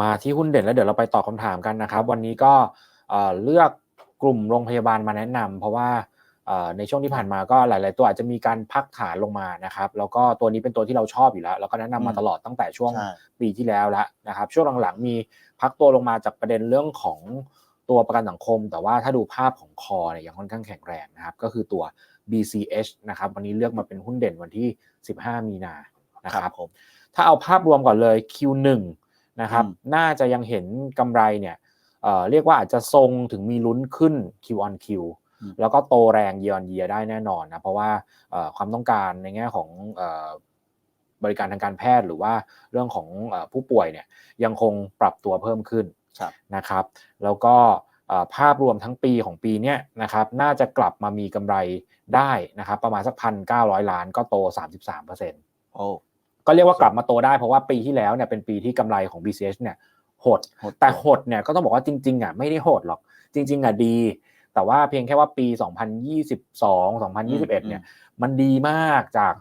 มาที่หุ้นเด่นแล้วเดี๋ยวเราไปตอบคำถามกันนะครับ วันนี้ก็เอ่อเลือกกลุ่มโรงพยาบาลมาแนะนำเพราะว่าเอ่อในช่วงที่ผ่านมาก็หลาย ๆ ตัวอาจจะมีการพักฐานลงมานะครับ แล้วก็ตัวนี้เป็นตัวที่เราชอบอยู่แล้วแล้วก็แนะนำมาอืมตลอดตั้งแต่ช่วงใช่ปีที่แล้วแล้วนะครับ ช่วงหลัง ๆ มีพักตัวลงมาจากประเด็นเรื่องของตัวประกันสังคม แต่ว่าถ้าดูภาพของคอเนี่ยยังค่อนข้างแข็งแรงนะครับ ก็คือตัว BCH นะครับวันนี้เลือกมาเป็นหุ้นเด่นวันที่ 15 มีนานะครับผมถ้าเอาภาพรวมก่อนเลย Q1 นะครับอืมน่าจะยังเห็นกำไรเนี่ยเอ่อเรียกว่าอาจจะทรงถึงมีลุ้นขึ้น Q on Q แล้วก็โตแรง year on year ได้แน่นอนนะเพราะว่าเอ่อความต้องการในแง่ของเอ่อบริการทางการแพทย์หรือว่าเรื่องของเอ่อผู้ป่วยเนี่ยยังคงปรับตัวเพิ่มขึ้นครับนะครับ แล้วก็เอ่อภาพรวมทั้งปีของปีเนี้ยนะครับน่าจะกลับมามีกำไรได้นะครับ ประมาณสักพันเก้าร้อยล้านก็โต 33%เโอ้ ก็เรียกว่ากลับมาโตได้เพราะว่าปีที่แล้วเนี่ยเป็นปีที่กำไรของ BCH เนี่ยหดหด แต่หดเนี่ยก็ต้องบอกว่าจริงๆอะไม่ได้โหดหรอก จริง ๆอะดี แต่ว่าเพียงแค่ว่าปี 2022 2021 เนี่ย มันดีมากจาก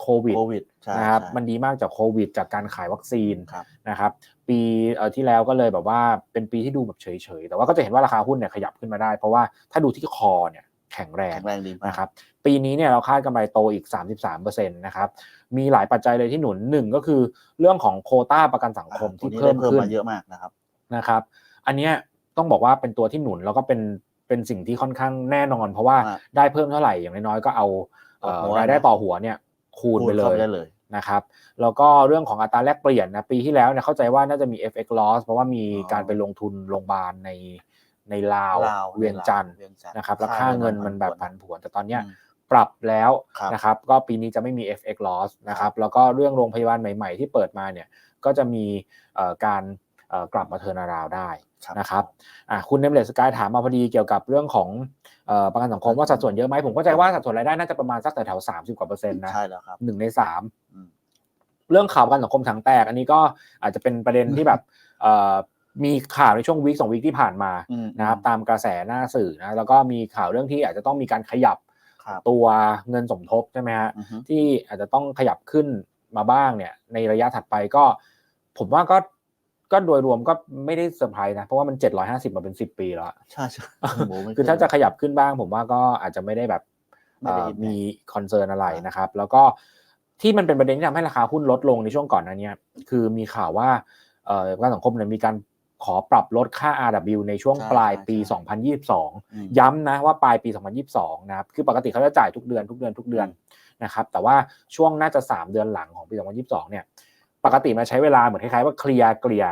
โควิดโควิดใช่นะครับใช่มันดีมากจากโควิด จากการขายวัคซีนครับนะครับ ปีเอ่อที่แล้วก็เลยแบบว่าเป็นปีที่ดูแบบเฉยๆ แต่ว่าก็จะเห็นว่าราคาหุ้นเนี่ยขยับขึ้นมาได้ เพราะว่าถ้าดูที่คอเนี่ยแข็งแรงแข็งแรงดีมากนะครับปีนี้เนี่ยเราคาดกำไรโตอีก 33%นะครับมีหลายปัจจัยเลยที่หนุนหนึ่งก็คือเรื่องของโควต้าประกันสังคมอ่าที่ตัวนี้เพิ่มได้เพิ่มขึ้นมาเยอะมากนะครับนะครับ อันเนี้ยต้องบอกว่าเป็นตัวที่หนุนแล้วก็เป็นเป็นสิ่งที่ค่อนข้างแน่นอน เพราะว่าอ่าได้เพิ่มเท่าไหร่อย่างน้อยๆก็เอาเอ่อต่อหัวรายได้ต่อหัวเนี่ยคูณไปเลข้ายได้เลยนะครับแล้วก็เรื่องของอัตราแลกเปลี่ยนนะปีที่แล้วเนี่ยเข้าใจว่าน่าจะมี FX loss เพราะว่ามีอ๋อการไปลงทุนโรงพยาบาลใน ในลาวลาวเวียงจันทร์เวียงจันทนะครับแล้วค่าเงินมันแบบผันผวนแต่ตอนเนี้ยอืมปรับแล้วครับนะครับก็ปีนี้จะไม่มี FX loss นะครับแล้วก็เรื่องโรงพยาบาลใหม่ ๆ ที่เปิดมาเนี่ยก็จะมีเอ่อการเอ่อกลับมาเทอร์นาราวได้นะครับอะคุณเนมเลสกายถามมาพอดีเกี่ยวกับเรื่องของเอ่อประกันสังคมว่าสัดส่วนเยอะไหมผมเข้าใจว่าสัดส่วนรายได้น่าจะประมาณสักแถวๆสามสิบกว่าเปอร์เซ็นต์นะใช่แล้วครับหนึ่งในสามอืมเรื่องข่าวประกันสังคมถังแตก อันนี้ก็อาจจะเป็นประเด็นที่แบบเอ่อ มีข่าวในช่วงวีคสองวีคที่ผ่านมาอืมนะครับตามกระแสหน้าสื่อนะแล้วก็มีข่าวเรื่องที่อาจจะต้องมีการขยับครับตัวเงินสมทบใช่ไหมฮะอือฮึที่อาจจะต้องขยับขึ้นมาบ้างเนี่ย ในระยะถัดไปก็ ผมว่าก็ก็โดยรวมก็ไม่ได้เซอร์ไพรส์นะ เพราะว่ามัน 750 มาเป็น 10 ปีแล้วอะใช่ใช่โอ้โหไม่คือถ้าจะขยับขึ้นบ้าง ผมว่าก็อาจจะไม่ได้แบบไม่ได้เอ่อ impact มีคอนเซิร์นอะไรอ่านนะครับ แล้วก็ที่มันเป็นประเด็นที่ทำให้ราคาหุ้นลดลงในช่วงก่อนหนั้นเนี่ยคือมีข่าวว่าเอ่อประกันสังคมเนี่ยมีการ ขอปรับลดค่า RW ในช่วงใช่ปลายปีใช่2022อืมย้ำนะว่าปลายปี 2022 นะครับ คือปกติเขาจะจ่ายทุกเดือนทุกเดือนทุกเดือนนะครับ แต่ว่าช่วงน่าจะ 3 เดือนหลังของปี 2022 เนี่ย ปกติมันใช้เวลาเหมือนคล้ายๆว่าเคลียร์เกลี่ย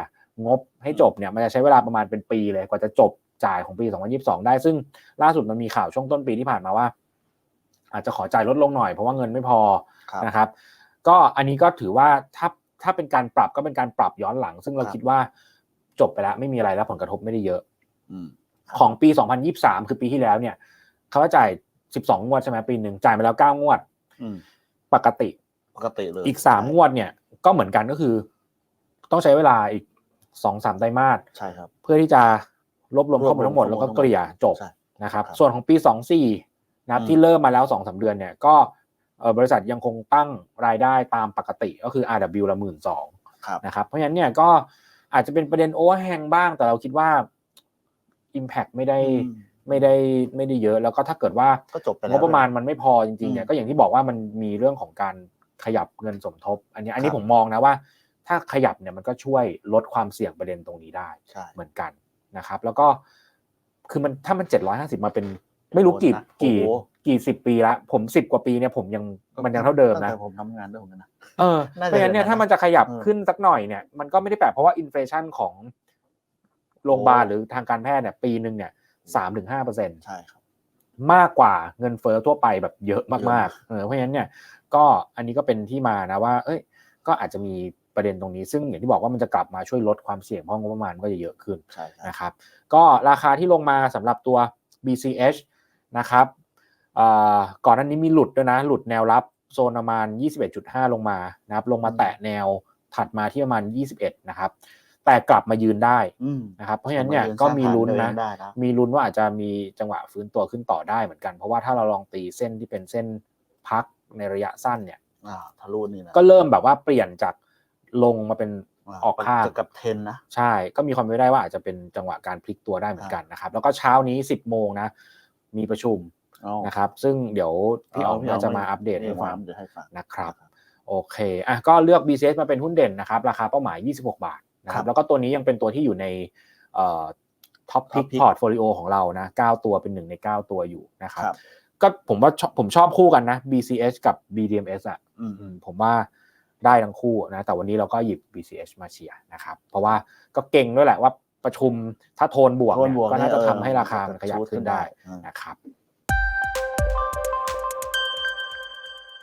งบให้จบเนี่ย มันจะใช้เวลาประมาณเป็นปีเลยกว่าจะจบจ่ายของปี 2022 ได้ ซึ่งล่าสุดมันมีข่าวช่วงต้นปีที่ผ่านมาว่า อาจจะขอจ่ายลดลงหน่อยเพราะว่าเงินไม่พอครับนะครับ ก็อันนี้ก็ถือว่าถ้าถ้าเป็นการปรับก็เป็นการปรับย้อนหลัง ซึ่งเราครับคิดว่า จบไปแล้ว ไม่มีอะไรแล้วผลกระทบไม่ได้เยอะอืมของปี 2023 คือปีที่แล้วเนี่ยเขาว่าจ่าย 12 งวดใช่ไหมปีหนึ่งจ่ายมาแล้ว 9 งวดอืมปกติปกติเลยอีก 3 งวดเนี่ย ก็เหมือนกันก็คือ ต้องใช้เวลาอีก 2-3 ไตรมาสใช่ครับ เพื่อที่จะรวบรวมข้อมูลรวบรวมทั้งหมดแล้วก็ข้อมูลเกลี่ยจบใช่นะครับครับ ส่วนของปี 24นะครับอืมที่เริ่มมาแล้ว 2-3 เดือนเนี่ยก็เอ่อบริษัทยังคงตั้งรายได้ตามปกติก็คือ RW ละหมื่นสองครับนะครับเพราะฉะนั้นเนี่ยก็ อาจจะเป็นประเด็นโอเวอร์แฮงบ้าง แต่เราคิดว่า Impact ไม่ได้อืมไม่ได้ไม่ได้เยอะ แล้วก็ถ้าเกิดว่าก็จบไปแล้วงบประมาณมันไม่พอจริงๆเนี่ยอืมก็อย่างที่บอกว่ามันมีเรื่องของการขยับเงินสมทบ อันนี้อันนี้ครับผมมองนะว่า ถ้าขยับเนี่ยมันก็ช่วยลดความเสี่ยงประเด็นตรงนี้ได้ใช่เหมือนกันนะครับ แล้วก็คือมันถ้ามันเจ็ดร้อยห้าสิบมาเป็นไม่รู้กี่โอ้โหนะกี่โอ้โห กี่สิบปีละผมสิบกว่าปีเนี่ยผมยังมันยังเท่าเดิมตั้งนะแต่ผมทำงานด้วยเหมือนกันนะเออน่าจะเพราะฉะนั้นเนี่ยอย่างนั้นถ้ามันจะขยับเออขึ้นสักหน่อยเนี่ยมันก็ไม่ได้แปลกเพราะว่าอินฟลชันของโรงพยาบาลโอ้หรือทางการแพทย์เนี่ยปีหนึ่งเนี่ยสามถึงห้าเปอร์เซ็นต์ใช่ครับมากกว่าเงินเฟ้อทั่วไปแบบเยอะเยอะมากๆเออเพราะฉะนั้นเนี่ยก็อันนี้ก็เป็นที่มานะว่า เอ้ย ก็อาจจะมีประเด็นตรงนี้ ซึ่งอย่างที่บอกว่ามันจะกลับมาช่วยลดความเสี่ยงเพราะงบประมาณมันก็จะเยอะขึ้นใช่ครับนะครับ ก็ราคาที่ลงมาสำหรับตัว BCH นะครับเอ่อ ก่อนหน้านี้มีหลุดด้วยนะ หลุดแนวรับโซนประมาณ 21.5 ลงมานะครับ ลงมาแตะแนวถัดมาที่ประมาณ 21 นะครับ แต่กลับมายืนได้อืมนะครับ เพราะฉะนั้นเนี่ยสามารถก็มีลุ้นสร้างนะฐานเดินได้นะ มีลุ้นว่าอาจจะมีจังหวะฟื้นตัวขึ้นต่อได้เหมือนกัน เพราะว่าถ้าเราลองตีเส้นที่เป็นเส้นพักในระยะสั้นเนี่ยอ่าทะลุนี่นะ ก็เริ่มแบบว่าเปลี่ยนจากลงมาเป็นออกข้างจะกับเทนนะ ใช่ ก็มีความเป็นไปได้ว่าอาจจะเป็นจังหวะการพลิกตัวได้เหมือนกันนะครับ แล้วก็เช้านี้ 10 โมงนะ มีประชุมเอา นะครับ ซึ่งเดี๋ยวพี่อ๋องพี่น่าจะมาอัปเดตให้ให้ฟัฟังงเดี๋ยวให้ฟังนะครับ โอเคอะก็เลือก BCS มาเป็นหุ้นเด่นนะครับ ราคาเป้าหมาย 26 บาทนะคครัรับบแล้วก็ตัวนี้ยังเป็นตัวที่อยู่ในเอ่อท็อปพิ Top ก pick พอร์ตโฟลิโอของเรานะ 9 ตัวเป็นหนึ่งใน 9 ตัวอยู่นะครับครับก็ผมว่าชอบผมชอบคู่กันนะ BCS กับ BDMs อะอืมอืมผมว่าได้ทั้งคู่นะ แต่วันนี้เราก็หยิบ BCH มาเชียร์นะครับ เพราะว่าก็เก่งด้วยแหละว่าประชุมถ้าโทนบวกโทนเนี่ยบวกก็น่าจะเออทำให้ราคามันขยับชูดขึ้นได้อืมนะครับ